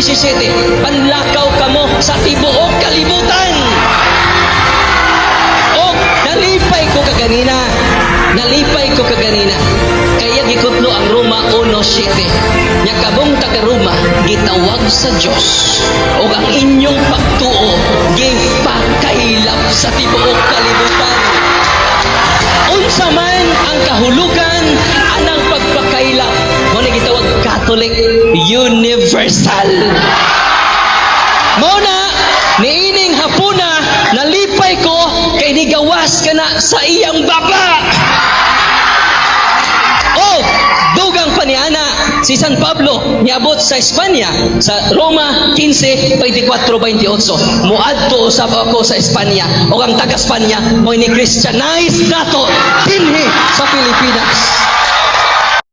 17, panlakaw kamo sa tibuok kalibutan. O, nalipay ko kaganina. Nalipay ko kaganina. Kaya gikutlo ang Roma 1.7. Nya kabong taga Roma, gitawag sa Dios. O ang inyong pagtuo, gipakailap sa tibuok kalibutan. Unsa man ang kahulugan Catholic Universal. Muna, niining hapuna, nalipay ko, kay nigawas ka na sa iyang baba. Oh, dugang paniana, si San Pablo, niabot sa Espanya, sa Roma 15, 24, 28. Muadto usab ako sa Espanya, o ang taga Espanya, mo ni Christianize nato.